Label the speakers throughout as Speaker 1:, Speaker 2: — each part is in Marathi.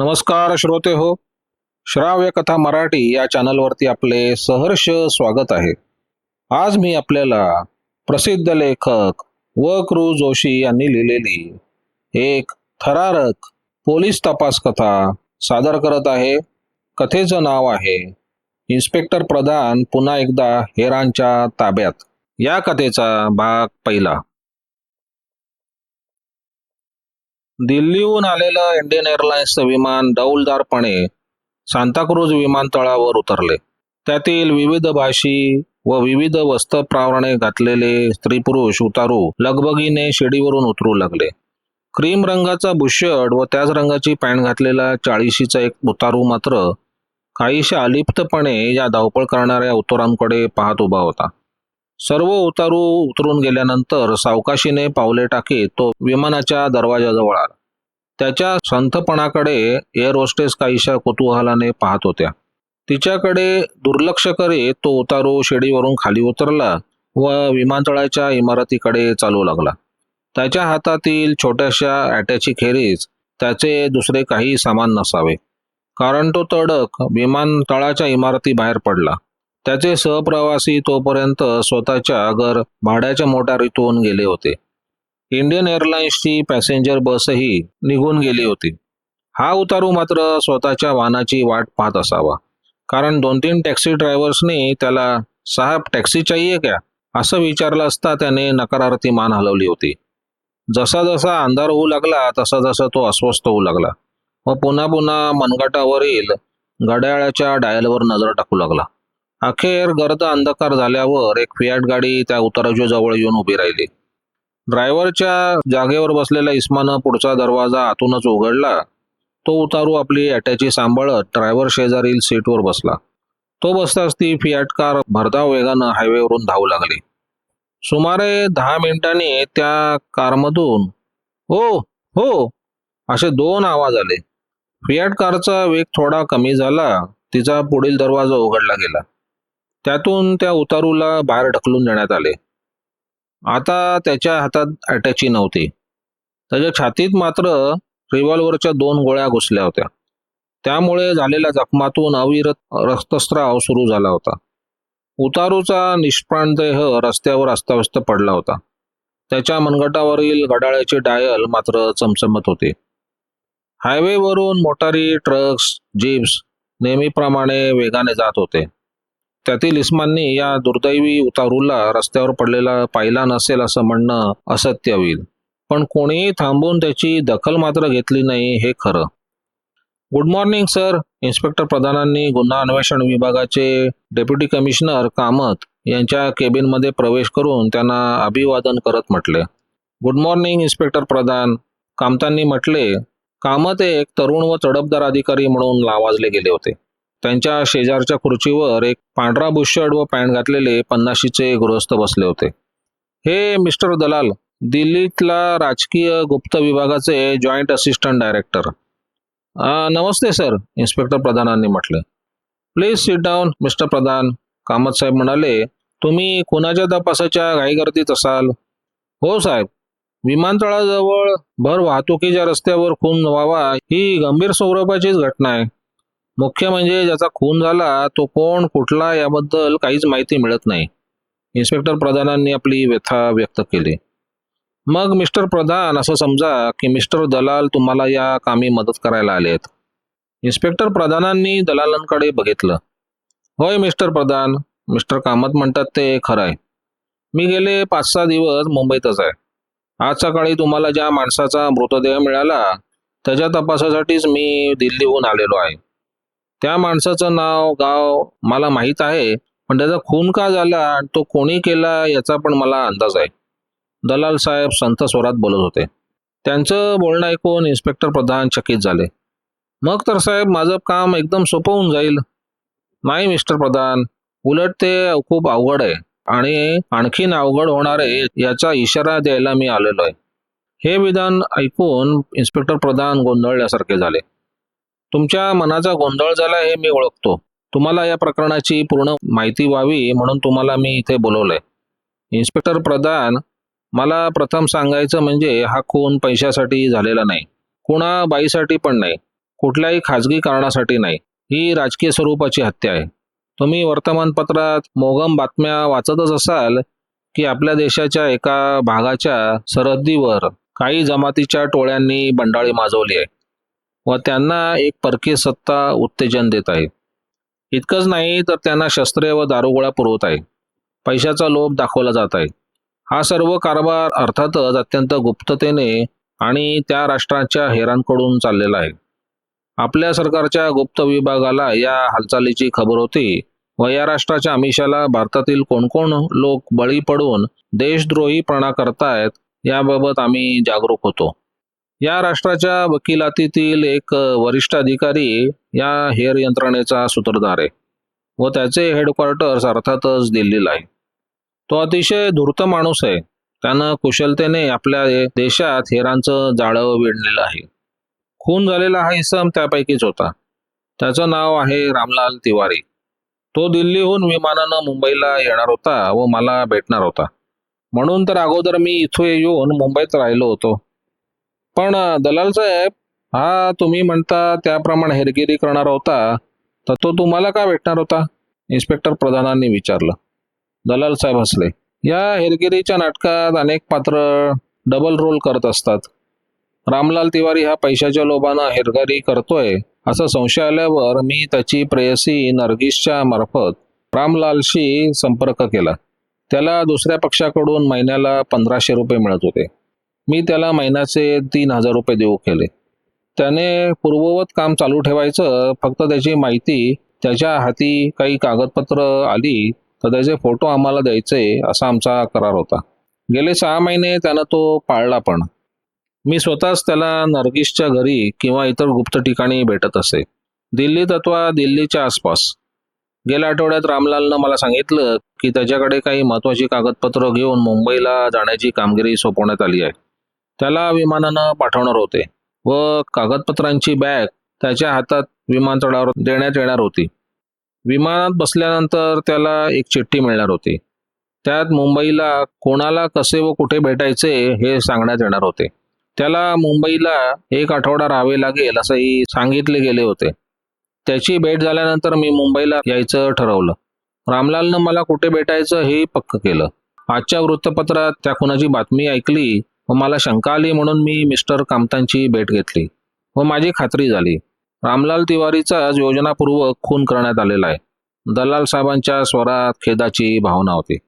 Speaker 1: नमस्कार श्रोते हो. श्राव्य कथा मराठी या चॅनलवरती आपले सहर्ष स्वागत आहे. आज मी आपल्याला प्रसिद्ध लेखक व क्रू जोशी यांनी लिहिलेली एक थरारक पोलीस तपास कथा सादर करत आहे. कथेचं नाव आहे इन्स्पेक्टर प्रधान पुन्हा एकदा हेरांच्या ताब्यात. या कथेचा भाग पहिला. दिल्लीहून आलेलं इंडियन एअरलाइन्सचं विमान डौलदारपणे सांताक्रूज विमानतळावर उतरले. त्यातील विविध भाषी व विविध वस्त्रप्रावरणे घातलेले स्त्री पुरुष उतारू लगबगीने शिडीवरून उतरू लागले. क्रीम रंगाचा बुशर्ट व त्याच रंगाची पॅन्ट घातलेला चाळीशीचा एक उतारू मात्र काहीशा अलिप्तपणे या धावपळ करणाऱ्या उतारांकडे पाहत उभा होता. सर्व उतारू उतरून गेल्यानंतर सावकाशीने पावले टाकीत तो विमानाच्या दरवाजाजवळ आला. त्याच्या संथपणाकडे एअर होस्टेस काहीशा कुतूहलाने पाहत होत्या. तिच्याकडे दुर्लक्ष करीत तो उतारू शेडीवरून खाली उतरला व विमानतळाच्या इमारतीकडे चालू लागला. त्याच्या हातातील छोट्याशा ॲट्याची खेरीज त्याचे दुसरे काही सामान नसावे कारण तो तडक विमानतळाच्या इमारती बाहेर पडला. त्याचे सहप्रवासी तोपर्यंत स्वतःच्या घर भाड्याच्या मोटारीतून गेले होते. इंडियन एअरलाइन्सची पॅसेंजर बसही निघून गेली होती. हा उतारू मात्र स्वतःच्या वाहनाची वाट पाहत असावा. कारण दोन तीन टॅक्सी ड्रायव्हर्सनी त्याला साहेब टॅक्सी चाहिए क्या? असं विचारलं असता त्याने नकारार्थी मान हलवली होती. जसा जसा अंधार होऊ लागला तसा जसा तो अस्वस्थ होऊ लागला. व पुन्हा पुन्हा मनगटावरील घड्याळाच्या डायलवर नजर टाकू लागला. अखेर गर्द अंधकार झाल्यावर एक फियाट गाडी त्या उताराच्या जवळ येऊन उभी राहिली. ड्रायव्हरच्या जागेवर बसलेल्या इस्मानं पुढचा दरवाजा आतूनच उघडला. तो उतारू आपली अटॅची सांभाळत ड्रायव्हर शेजारील सीटवर बसला. तो बसताच ती फियाट कार भरधाव वेगानं हायवेवरून धावू लागली. सुमारे दहा मिनिटांनी त्या कारमधून हो हो असे दोन आवाज आले. फियाट कारचा वेग थोडा कमी झाला. तिचा पुढील दरवाजा उघडला गेला. त्यातून त्या उतारूला बाहेर ढकलून देण्यात आले. आता त्याच्या हातात अटॅची नव्हती. त्याच्या छातीत मात्र रिव्हॉल्व्हरच्या दोन गोळ्या घुसल्या होत्या. त्यामुळे झालेल्या जखमातून अविरत रक्तस्राव सुरू झाला होता. उतारूचा निष्प्राण देह रस्त्यावर अस्ताव्यस्त पडला होता. त्याच्या मनगटावरील घड्याळाचे डायल मात्र चमचमत होते. हायवेवरून मोटारी ट्रक्स जीप्स नेहमीप्रमाणे वेगाने जात होते. त्यातील इस्माननी या दुर्दैवी उतारूला रस्त्यावर पडलेला पाहिला नसेल असं म्हणणं असत्य होईल. पण कोणीही थांबून त्याची दखल मात्र घेतली नाही हे खरं. Good morning sir. इन्स्पेक्टर प्रधानांनी गुन्हा अन्वेषण विभागाचे डेप्युटी कमिशनर कामत यांच्या केबिनमध्ये प्रवेश करून त्यांना अभिवादन करत म्हटले. Good morning inspector Pradhan. कामतांनी म्हटले कामत एक तरुण व तडफदार अधिकारी म्हणून नावाजले गेले होते. त्यांच्या शेजारच्या खुर्चीवर एक पांढरा बुशर्ट व पॅन्ट घातलेले पन्नाशीचे गृहस्थ बसले होते. हे मिस्टर दलाल दिल्लीतला राजकीय गुप्त विभागाचे जॉईंट असिस्टंट डायरेक्टर. नमस्ते सर इन्स्पेक्टर प्रधानांनी म्हटले. Please sit down mister Pradhan Kamat साहेब म्हणाले तुम्ही कुणाच्या तपासाच्या घाईगर्दीत असाल? हो साहेब विमानतळाजवळ भर वाहतुकीच्या रस्त्यावर खून व्हावा ही गंभीर स्वरूपाचीच घटना आहे. मुख्य म्हणजे ज्याचा खून झाला तो कोण कुठला याबद्दल काहीच माहिती मिळत नाही. इन्स्पेक्टर प्रधानांनी आपली व्यथा व्यक्त केली. मग मिस्टर प्रधान असं समजा की मिस्टर दलाल तुम्हाला या कामी मदत करायला आलेत. इन्स्पेक्टर प्रधानांनी दलालांकडे बघितलं. होय मिस्टर प्रधान. मिस्टर कामत म्हणतात ते खरं आहे मी गेले पाच सहा दिवस मुंबईतच आहे. आज सकाळी तुम्हाला ज्या माणसाचा मृतदेह मिळाला त्याच्या तपासासाठीच मी दिल्लीहून आलेलो आहे. त्या माणसाचं नाव गाव मला माहीत आहे पण त्याचा खून का झाला आणि तो कोणी केला याचा पण मला अंदाज आहे. दलाल साहेब संत स्वरात बोलत होते. त्यांचं बोलणं ऐकून इन्स्पेक्टर प्रधान चकित झाले. मग तर साहेब माझं काम एकदम सोपं होऊन जाईल. नाही मिस्टर प्रधान उलट ते खूप अवघड आहे आणि आणखीन अवघड होणार आहे याचा इशारा द्यायला मी आलेलो आहे. हे विधान ऐकून इन्स्पेक्टर प्रधान गोंधळल्यासारखे झाले. तुमच्या मनाचा गोंधळ झाला हे मी ओळखतो. तुम्हाला या प्रकरणाची पूर्ण माहिती व्हावी म्हणून तुम्हाला मी इथे बोलवलंय. इन्स्पेक्टर प्रधान मला प्रथम सांगायचं म्हणजे हा खून पैशासाठी झालेला नाही. कुणा बाईसाठी पण नाही. कुठल्याही खाजगी कारणासाठी नाही. ही राजकीय स्वरूपाची हत्या आहे. तुम्ही वर्तमानपत्रात मोगम बातम्या वाचतच असाल की आपल्या देशाच्या एका भागाच्या सरहद्दीवर काही जमातीच्या टोळ्यांनी बंडाळी माजवली आहे. व त्यांना एक परकीय सत्ता उत्तेजन देत आहे. इतकंच नाही तर त्यांना शस्त्रे व दारुगोळा पुरवत आहे. पैशाचा लोभ दाखवला जात आहे. हा सर्व कारभार अर्थातच अत्यंत गुप्ततेने आणि त्या राष्ट्रांच्या हेरांकडून चाललेला आहे. आपल्या सरकारच्या गुप्त विभागाला या हालचालीची खबर होती व या राष्ट्राच्या आमिषाला भारतातील कोण कोण लोक बळी पडून देशद्रोहीपणा करतायत याबाबत आम्ही जागरूक होतो. या राष्ट्राच्या वकिलातीतील एक वरिष्ठ अधिकारी या हेर यंत्रणेचा सूत्रधार आहे व त्याचे हेडक्वार्टर्स अर्थातच दिल्लीला आहे. तो अतिशय धूर्त माणूस आहे. त्यानं कुशलतेने आपल्या देशात हेरांचं जाळं विणलेलं आहे. खून झालेला हा इसम त्यापैकीच होता. त्याचं नाव आहे रामलाल तिवारी. तो दिल्लीहून विमानानं मुंबईला येणार होता व मला भेटणार होता. म्हणून तर अगोदर मी इथे येऊन मुंबईत राहिलो होतो. पण दलाल साहेब हा तुम्ही म्हणता त्याप्रमाणे हेरगिरी करणार होता तर तो तुम्हाला का भेटणार होता? इन्स्पेक्टर प्रधानांनी विचारलं. दलाल साहेब हसले. या हेरगिरीच्या नाटकात अनेक पात्र डबल रोल करत असतात. रामलाल तिवारी हा पैशाच्या लोभानं हेरगिरी करतोय असा संशय आल्यावर मी त्याची प्रेयसी नर्गिसच्या मार्फत रामलालशी संपर्क केला. त्याला दुसऱ्या पक्षाकडून महिन्याला पंधराशे रुपये मिळत होते. मी त्याला महिन्याचे तीन हजार रुपये देऊ केले. त्याने पूर्ववत काम चालू ठेवायचं फक्त त्याची माहिती त्याच्या हाती काही कागदपत्र आली तर त्याचे फोटो आम्हाला द्यायचे असा आमचा करार होता. गेले सहा महिने त्यानं तो पाळला पण. मी स्वतःच त्याला नर्गिसच्या घरी किंवा इतर गुप्त ठिकाणी भेटत असे. दिल्लीत अथवा दिल्लीच्या आसपास. गेल्या आठवड्यात रामलालनं मला सांगितलं की त्याच्याकडे काही महत्वाची कागदपत्र घेऊन मुंबईला जाण्याची कामगिरी सोपवण्यात आली आहे. त्याला विमानानं पाठवणार होते व कागदपत्रांची बॅग त्याच्या हातात विमानतळावर देण्यात येणार होती. विमानात बसल्यानंतर त्याला एक चिठ्ठी मिळणार होती. त्यात मुंबईला कोणाला कसे व कुठे भेटायचे हे सांगण्यात येणार होते. त्याला मुंबईला एक आठवडा राहावे लागेल असंही सांगितले गेले होते. त्याची भेट झाल्यानंतर मी मुंबईला यायचं ठरवलं. रामलालनं मला कुठे भेटायचं हे पक्क केलं. आजच्या वृत्तपत्रात त्या खुनाची बातमी ऐकली व मला शंका आली म्हणून मी मिस्टर कामतांची भेट घेतली व माझी खात्री झाली. रामलाल तिवारीचा योजनापूर्वक खून करण्यात आलेला आहे. दलाल साहेबांच्या स्वरात खेदाची भावना होती.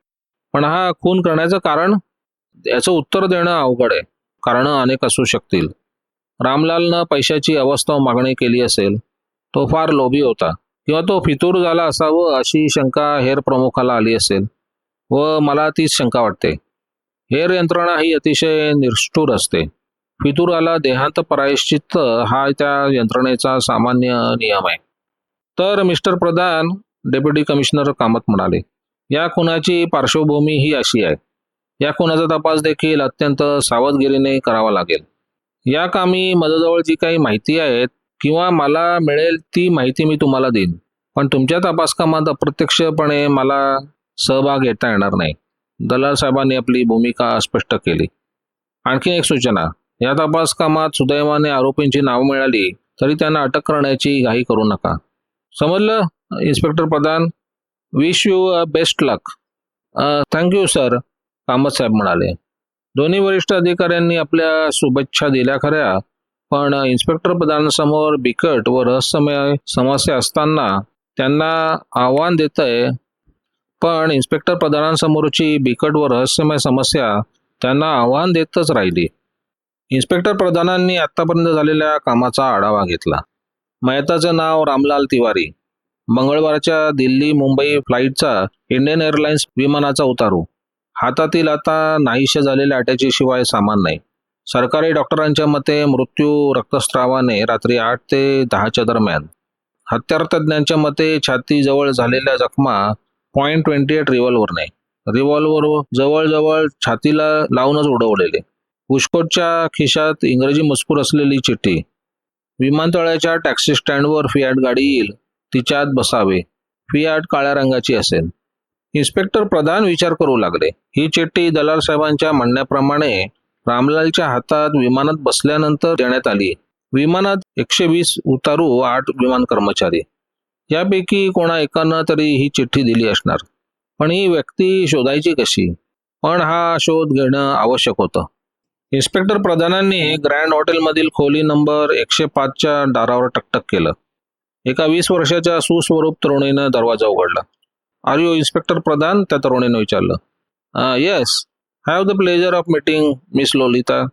Speaker 1: पण हा खून करण्याचं कारण? याचं उत्तर देणं अवघड आहे. कारणं अनेक असू शकतील. रामलालनं पैशाची अवस्था मागणी केली असेल तो फार लोभी होता. किंवा तो फितूर झाला असावं अशी शंका हेर प्रमुखाला आली असेल व मला तीच शंका वाटते. हेर यंत्रणा ही अतिशय निष्ठूर असते. फितुराला देहांत प्रायश्चित्त हा त्या यंत्रणेचा सामान्य नियम आहे. तर mister Pradhan deputy commissioner Kamat म्हणाले या खुनाची पार्श्वभूमी ही अशी आहे. या खुनाचा तपास देखील अत्यंत सावधगिरीने करावा लागेल. या कामी माझ्याजवळ जी काही माहिती आहे किंवा मला मिळेल ती माहिती मी तुम्हाला देईन. पण तुमच्या तपासकामात अप्रत्यक्षपणे मला सहभाग घेता येणार नाही. दलाल साहेबांनी आपली भूमिका स्पष्ट केली. आणखी एक सूचना या तपास कामात सुदैवाने आरोपींची नावं मिळाली तरी त्यांना अटक करण्याची घाई करू नका. समजलं inspector Pradhan? Wish you a best luck thank you sir Kamat साहेब म्हणाले. दोन्ही वरिष्ठ अधिकाऱ्यांनी आपल्या शुभेच्छा दिल्या खऱ्या पण इन्स्पेक्टर प्रधानांसमोर बिकट व रहस्यमय समस्या असताना त्यांना आव्हान देत आहे पण इन्स्पेक्टर प्रधानांसमोरची बिकट व रहस्यमय समस्या त्यांना आव्हान देतच राहिली. इन्स्पेक्टर प्रधानांनी आतापर्यंत झालेल्या कामाचा आढावा घेतला. मयताचं नाव रामलाल तिवारी. मंगळवारच्या दिल्ली मुंबई फ्लाईटचा इंडियन एअरलाइन्स विमानाचा उतारू. हातातील आता नाहीशा झालेल्या अटॅची शिवाय सामान नाही. सरकारी डॉक्टरांच्या मते मृत्यू रक्तस्रावाने रात्री आठ ते दहाच्या दरम्यान. हत्यार तज्ज्ञांच्या मते छातीजवळ झालेल्या जखमा पॉईंट ट्वेंटी एट रिव्हॉल्व्हरने रिव्हॉल्व्हर जवळजवळ छातीला लावूनच उडवलेले. उष्कोटच्या खिशात इंग्रजी मजकूर असलेली चिठ्ठी. विमानतळाच्या टॅक्सी स्टँडवर फियाट गाडी येईल. तिच्यात बसावे. फियाट काळ्या रंगाची असेल. इन्स्पेक्टर प्रधान विचार करू लागले. ही चिठ्ठी दलाल साहेबांच्या म्हणण्याप्रमाणे रामलालच्या हातात विमानात बसल्यानंतर देण्यात आली. विमानात एकशे वीस उतारू आठ विमान कर्मचारी. यापैकी कोणा एकानं तरी ही चिठ्ठी दिली असणार. पण ही व्यक्ती शोधायची कशी? पण हा शोध घेणं आवश्यक होतं. इन्स्पेक्टर प्रधानांनी ग्रँड हॉटेलमधील खोली नंबर एकशे पाचच्या दारावर टकटक केलं. एका वीस वर्षाच्या सुस्वरूप तरुणीनं दरवाजा उघडला. आर यू इन्स्पेक्टर प्रधान त्या तरुणीनं विचारलं. Yes have the pleasure of meeting miss Lolita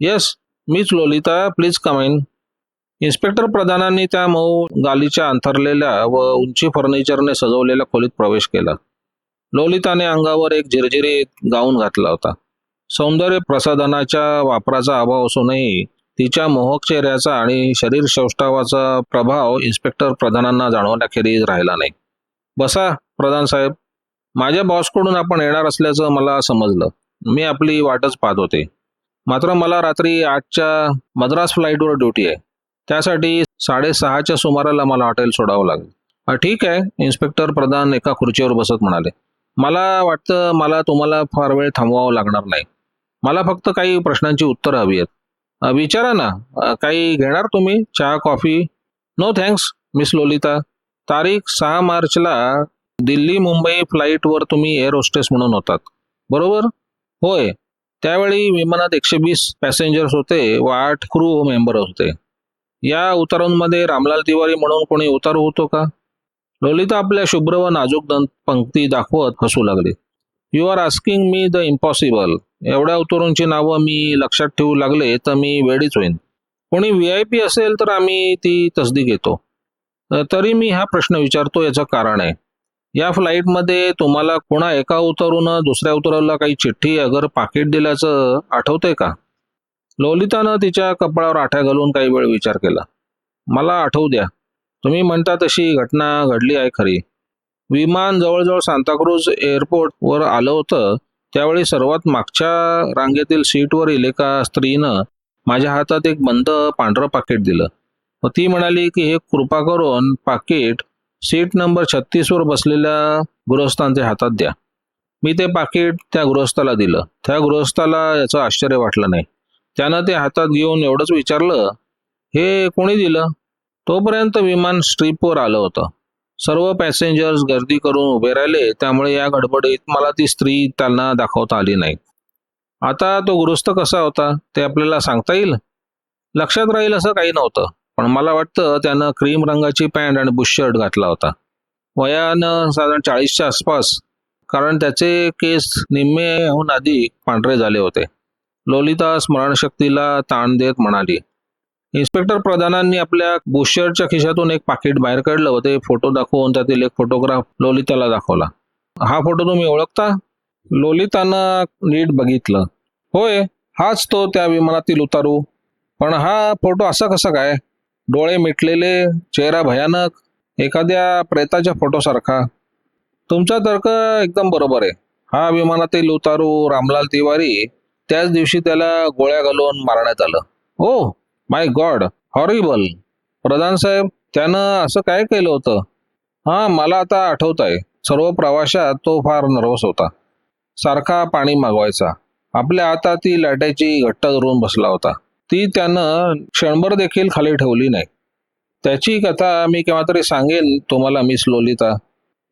Speaker 1: yes मीच Lolita please come in inspector प्रधानांनी त्या मऊ गालीच्या अंथरलेल्या व उंची फर्निचरने सजवलेल्या खोलीत प्रवेश केला. लोलिताने अंगावर एक झिरझिरीत गाऊन घातला होता. सौंदर्य प्रसाधनाच्या वापराचा अभाव असूनही तिच्या मोहक चेहऱ्याचा आणि शरीर सौष्ठवाचा प्रभाव इन्स्पेक्टर प्रधानांना जाणवण्याखेरीज राहिला नाही. बसा प्रधान साहेब. माझ्या बॉसकडून आपण येणार असल्याचं मला समजलं. मी आपली वाटच पाहत होते. मात्र मला रात्री आठच्या मद्रास फ्लाईटवर ड्युटी आहे. त्यासाठी साडेसहाच्या सुमाराला मला हॉटेल सोडावं लागेल. ठीक आहे इन्स्पेक्टर प्रधान एका खुर्चीवर बसत म्हणाले मला वाटतं मला तुम्हाला फार वेळ थांबवावं लागणार नाही. मला फक्त काही प्रश्नांची उत्तरं हवी आहेत. विचारा ना काही घेणार तुम्ही? चहा coffee? No thanks miss Lolita. तारीख सहा मार्चला दिल्ली मुंबई फ्लाईटवर तुम्ही एअर होस्टेस म्हणून होतात. बरोबर? होय. त्यावेळी विमानात एकशे वीस पॅसेंजर्स होते व आठ क्रू मेंबर होते. या उतारांमध्ये रामलाल तिवारी म्हणून कोणी उतार होतो का? लोलिता आपल्या शुभ्र व नाजूक दंत पंक्ती दाखवत हसू लागली. You are asking me the impossible एवढ्या उतरूंची नावं मी लक्षात ठेवू लागले तर मी वेळीच होईन. कोणी व्ही आय पी असेल तर आम्ही ती तसदी घेतो. तरी मी हा प्रश्न विचारतो याचं कारण आहे. या फ्लाईटमध्ये तुम्हाला कोणा एका उतरून दुसऱ्या उतरवला काही चिठ्ठी अगर पाकिट दिल्याचं आठवतंय का? लोलितानं तिच्या कपाळावर आठ्या घालून काही वेळ विचार केला. मला आठवू द्या. तुम्ही म्हणता तशी घटना घडली आहे खरी. विमान जवळजवळ सांताक्रूज एअरपोर्टवर आलं होतं. त्यावेळी सर्वात मागच्या रांगेतील सीटवरील एका स्त्रीनं माझ्या हातात एक बंद पांढरं पाकिट दिलं. व ती म्हणाली की हे कृपा करून पाकिट सीट नंबर छत्तीसवर बसलेल्या गृहस्थांच्या हातात द्या. मी ते पाकिट त्या गृहस्थाला दिलं. त्या गृहस्थाला याचं आश्चर्य वाटलं नाही. त्यानं ते हातात घेऊन एवढंच विचारलं हे कोणी दिलं? तोपर्यंत विमान स्ट्रीपवर आलं होतं. सर्व पॅसेंजर्स गर्दी करून उभे राहिले त्यामुळे या गडबडीत मला ती स्त्री त्यांना दाखवता आली नाही. आता तो गृहस्थ कसा होता ते आपल्याला सांगता येईल? लक्षात राहील असं काही नव्हतं पण मला वाटतं त्यानं क्रीम रंगाची पॅन्ट आणि बुशर्ट घातला होता. वयानं साधारण चाळीसच्या आसपास कारण त्याचे केस निम्मेहून आधी पांढरे झाले होते. लोलिता स्मरणशक्तीला ताण देत म्हणाली इन्स्पेक्टर प्रधानांनी आपल्या बुशर्टच्या खिशातून एक पाकिट बाहेर काढलं व ते फोटो दाखवून त्यातील एक फोटोग्राफ लोलिताला दाखवला. हा फोटो तुम्ही ओळखता? लोलितानं नीट बघितलं. होय हाच तो त्या विमानातील उतारू. पण हा फोटो असा कसा काय? डोळे मिटलेले चेहरा भयानक एखाद्या प्रेताच्या फोटोसारखा. तुमचा तर्क एकदम बरोबर आहे. हा विमानातील उतारू रामलाल तिवारी त्याच दिवशी त्याला गोळ्या घालून मारण्यात आलं. ओ माय गॉड हॉरिबल प्रधान साहेब त्यानं असं काय केलं होतं? हां मला आता आठवत आहे सर्व प्रवाशात तो फार नर्वस होता. सारखा पाणी मागवायचा. आपल्या हातात ती लाटायची घट्ट धरून बसला होता. ती त्यानं क्षणभर देखील खाली ठेवली नाही. त्याची कथा मी केव्हा तरी सांगेन तुम्हाला मिस लोलिता.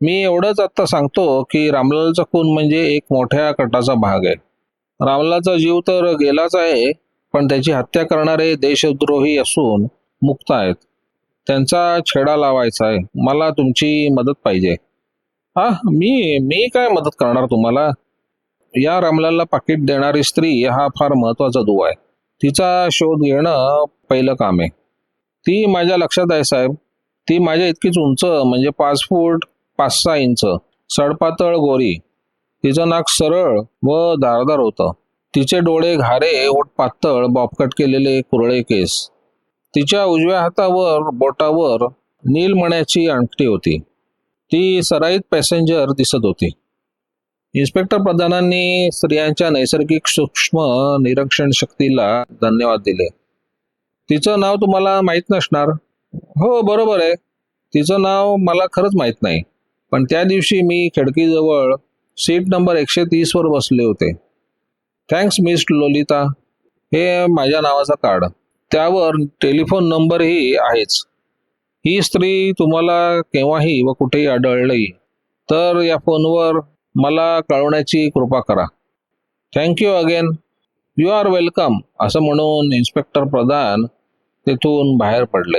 Speaker 1: मी एवढंच आत्ता सांगतो की रामलालचा खून म्हणजे एक मोठ्या कटाचा भाग आहे. रामलालचा जीव तर गेलाच आहे पण त्याची हत्या करणारे देशद्रोही असून मुक्त आहेत. त्यांचा छेडा लावायचा आहे. मला तुमची मदत पाहिजे. हा मी मी काय मदत करणार तुम्हाला? या रामलालला पाकिट देणारी स्त्री हा फार महत्त्वाचा दुवा आहे. तिचा शोध घेणं पहिलं काम आहे. ती माझ्या लक्षात आहे साहेब. ती माझ्या इतकीच उंच म्हणजे पाच फूट पाच सहा इंच सडपातळ गोरी. तिचं नाक सरळ व धारदार होतं. तिचे डोळे घारे ओठ पातळ बॉबकट केलेले कुरळे केस. तिच्या उजव्या हातावर बोटावर नीलमण्याची अंगठी होती. ती सराईत पॅसेंजर दिसत होती. इन्स्पेक्टर प्रधानांनी स्त्रियांच्या नैसर्गिक सूक्ष्म निरीक्षण शक्तीला धन्यवाद दिले. तिचं नाव तुम्हाला माहीत नसणार? हो बरोबर आहे. तिचं नाव मला खरंच माहीत नाही. पण त्या दिवशी मी खिडकीजवळ सीट नंबर एकशे तीसवर बसले होते. थँक्स मिस लोलिता हे माझ्या नावाचं कार्ड त्यावर टेलिफोन नंबरही आहेच. ही स्त्री तुम्हाला केव्हाही व कुठेही आढळली तर या फोनवर मला कळवण्याची कृपा करा. Thank you again you are welcome असं म्हणून इन्स्पेक्टर प्रधान तेथून बाहेर पडले.